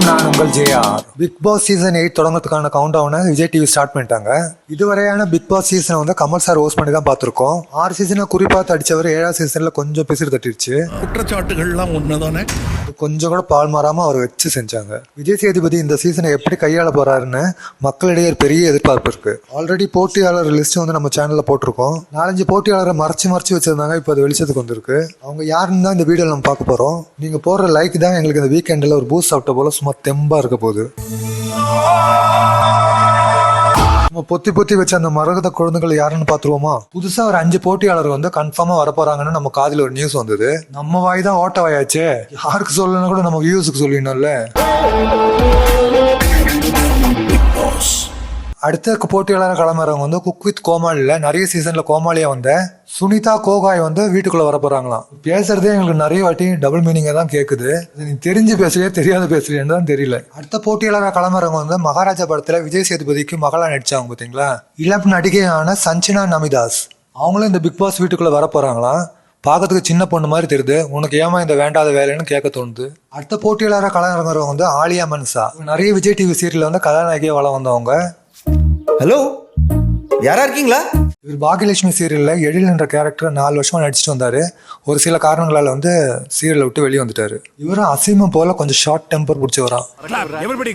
வணக்கம் நான் உங்கள் JR. Big boss season eight தொடங்கறதுக்கான count டவுனை விஜய் டிவி ஸ்டார்ட் பண்ணிட்டாங்க. இதுவரையான பிக் பாஸ் சீசனை வந்து கமல் சார் ஹோஸ்ட் பண்ணி தான் பார்த்துருக்கோம். ஆறு சீசனை குறிப்பாக அடிச்சவர் ஏழாவது சீசனில் கொஞ்சம் பிசிறு தட்டிடுச்சு குற்றச்சாட்டுகள்லாம் உண்மைதானே அது கொஞ்சம் கூட பால் மாறாமல் அவர் வச்சு செஞ்சாங்க. விஜய் சேதுபதி இந்த சீசனை எப்படி கையாள போறாருன்னு மக்களிடையே பெரிய எதிர்பார்ப்பு இருக்கு. ஆல்ரெடி போட்டியாளர் லிஸ்ட் வந்து நம்ம சேனல்ல போட்டிருக்கோம். நாலஞ்சு போட்டியாளரை மறைச்சு மறைச்சு வச்சிருந்தாங்க இப்போ அது வெளிச்சத்துக்கு வந்திருக்கு. அவங்க யாருன்னு தான் இந்த வீடியோ நம்ம பார்க்க போறோம். நீங்க போடுற லைக் தான் எங்களுக்கு இந்த வீக்கெண்டில் ஒரு பூஸ்ட் சாப்பிட்ட போல சும்மா தெம்பா இருக்க போகுது. நம்ம பொத்தி பொத்தி வச்ச அந்த மரகத குழந்தைகள் யாருன்னு பாத்துருவோமா புதுசா ஒரு அஞ்சு போட்டியாளர் வந்து கன்ஃபார்மா வரப்போறாங்கன்னு நம்ம காதில் ஒரு நியூஸ் வந்தது. நம்ம வாய் தான் ஓட்ட வாயாச்சே. யாருக்கு சொல்லணும் கூட நம்ம வியூஸுக்கு சொல்லிடணும்ல. அடுத்த போட்டியாளர் கிளம்புறவங்க வந்து குக் வித் கோமாளியில் நிறைய சீசனில் கோமாளியை வந்த சுனிதா கோகாய் வந்து வீட்டுக்குள்ளே வர பேசுகிறதே எங்களுக்கு நிறைய வாட்டி டபுள் மீனிங்கை தான் கேட்குது நீ தெரிஞ்சு பேசுறியா தெரியாத பேசுறியான்னு தான் தெரியல. அடுத்த போட்டியாளராக கிளம்புறவங்க வந்து மகாராஜா படத்தில் விஜய் சேதுபதிக்கு மகளா நடித்தாங்க பார்த்தீங்களா இளம் நடிகையான சஞ்சனா நமிதாஸ். அவங்களும் இந்த பிக் பாஸ் வீட்டுக்குள்ளே வர பார்க்கறதுக்கு சின்ன பொண்ணு மாதிரி தெரியுது. உனக்கு ஏமா இந்த வேண்டாத வேலைன்னு கேட்க தோணுது. அடுத்த போட்டியாளராக கலந்துறவங்க வந்து ஆலியா மன்சா. நிறைய விஜய் டிவி சீரியல் வந்து கதாநாயகியா வளம் வந்தவங்க. ஹலோ யாரா இருக்கீங்களா? இவர் பாகியலட்சுமி சீரியல்ல எழில் என்ற கேரக்டர் நாலு வருஷமா நடிச்சிட்டு வந்தாரு. ஒரு சில காரணங்களால வந்து சீரியலை விட்டு வெளியே வந்துட்டாரு. இவரும் அசீமம் போல கொஞ்சம் ஷார்ட் டெம்பர் everybody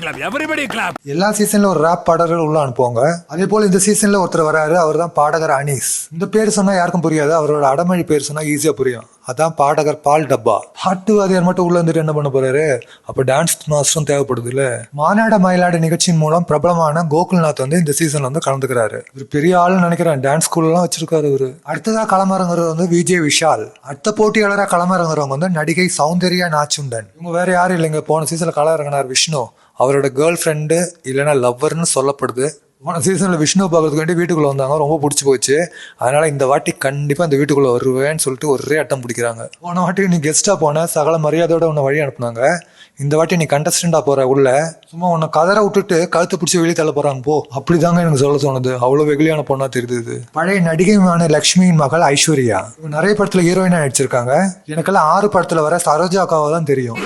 clap. எல்லா சீசன்ல ஒரு ரேப் பாடகர்கள் உள்ள அனுப்புவாங்க. அதே போல இந்த சீசன்ல ஒருத்தர் வராரு அவர் தான் பாடகர் அனீஸ். இந்த பேர் சொன்னா யாருக்கும் புரியாது அவரோட அடமொழி பேர் சொன்னா ஈஸியா புரியும். அதான் பாடகர் பால் டப்பா. பாட்டு வாதியார் மட்டும் உள்ள வந்துட்டு என்ன பண்ண போறாரு? அப்ப டான்ஸ் மாஸ்டரும் தேவைப்படுது இல்ல மாநாட மயிலாடு நிகழ்ச்சியின் மூலம் பிரபலமான கோகுல்நாத் வந்து இந்த சீசன்ல வந்து கலந்துக்கிறாரு. இவர் பெரிய ஆளுன்னு நினைக்கிறேன். டான்ஸ் ஸ்கூல் எல்லாம் வச்சிருக்காரு இவரு. அடுத்ததா களமிறங்குறது வந்து விஜய் விஷால். அடுத்த போட்டியாளராக களமிறங்குறவங்க வந்து நடிகை சௌந்தர்யா நாச்சுண்டன் இவங்க வேற யாரும் இல்லைங்க. போன சீசன்ல களம் இறங்கினார் விஷ்ணு. அவரோட கேர்ள் ஃப்ரெண்டு இல்லைன்னா லவ்வர்னு சொல்லப்படுது. போன சீசனில் விஷ்ணு பார்க்கறதுக்கு வேண்டி வீட்டுக்குள்ளே வந்தாங்க. ரொம்ப பிடிச்சி போச்சு. அதனால் இந்த வாட்டி கண்டிப்பாக இந்த வீட்டுக்குள்ளே வருவேன்னு சொல்லிட்டு ஒரே அட்டம் பிடிக்கிறாங்க. போன வாட்டி நீ கெஸ்ட்டாக போன சகல மரியாதையோட உன்னை வழி அனுப்புனாங்க. இந்த வாட்டி நீ கண்டஸ்டண்டாக போகிற உள்ள சும்மா உன்னை கதற விட்டுட்டு கழுத்து பிடிச்சி வெளியே தள்ள போகிறாங்க போ. அப்படிதாங்க எனக்கு சொல்ல தோணுது. அவ்வளோ வெகுளியான பொண்ணாக தெரியுது இது. பழைய நடிகையான லக்ஷ்மியின் மகள் ஐஸ்வர்யா. இவங்க நிறைய படத்தில் ஹீரோயினாக நடிச்சிருக்காங்க. எனக்கெல்லாம் ஆறு படத்தில் வர சரோஜா அக்காவை தான் தெரியும்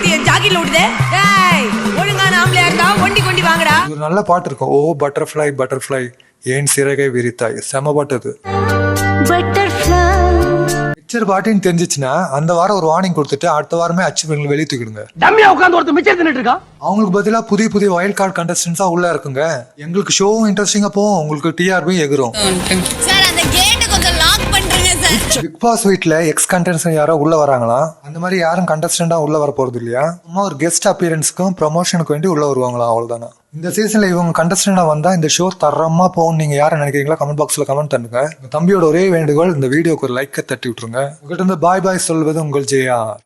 ஒரு நல்ல பாட்டு இருக்கும். ஓ பட்டர்ஃப்ளை பட்டர்ஃப்ளை ஏன் சிறகை விரித்தாய்? செம பாட்டு அது. பிக்சர் பாட்டுன்னு தெரிஞ்சிச்சுன்னா அந்த வாரம் ஒரு வார்னிங் கொடுத்துட்டு அடுத்த வாரமே அச்சீவ்மெண்ட் வெளியே தூக்கிடுங்க. டம்மியா உட்கார்ந்து ஒருத்தர் மிச்சம் தின்னுட்டு இருக்கான்? அவங்களுக்கு பதிலாக புதிய புதிய வைல்ட் கார்டு கண்டஸ்டன்ஸா உள்ள இருக்குங்க. எங்களுக்கு ஷோவும் இன்ட்ரெஸ்டிங்கா போகும். உங்களுக்கு டிஆர்பி எகிரும். பிக் பாஸ் வீட்டில் எக்ஸ் கண்டஸ்டன் யாரோ உள்ள வராங்களா? அந்த மாதிரி யாரும் கண்டஸ்டண்டா உள்ள வர போறது இல்லையா? சும்மா ஒரு கெஸ்ட் அப்பியரன்ஸ்க்கும் ப்ரமோஷனுக்கு வேண்டி உள்ள வருவாங்களா அவ்வளவுதானா? இந்த சீசன்ல இவங்க கண்டஸ்டண்டா வந்தா இந்த ஷோ தரமா போகும் நீங்க யாரை நினைக்கிறீங்களா கமெண்ட் பாக்ஸ்ல கமெண்ட் பண்ணுங்க. தம்பியோட ஒரே வேண்டுகோள் இந்த வீடியோக்கு ஒரு லைக்கை தட்டி விட்டுருங்க. உங்ககிட்ட இருந்து பாய் பாய் சொல்வது உங்கள் ஜெயா.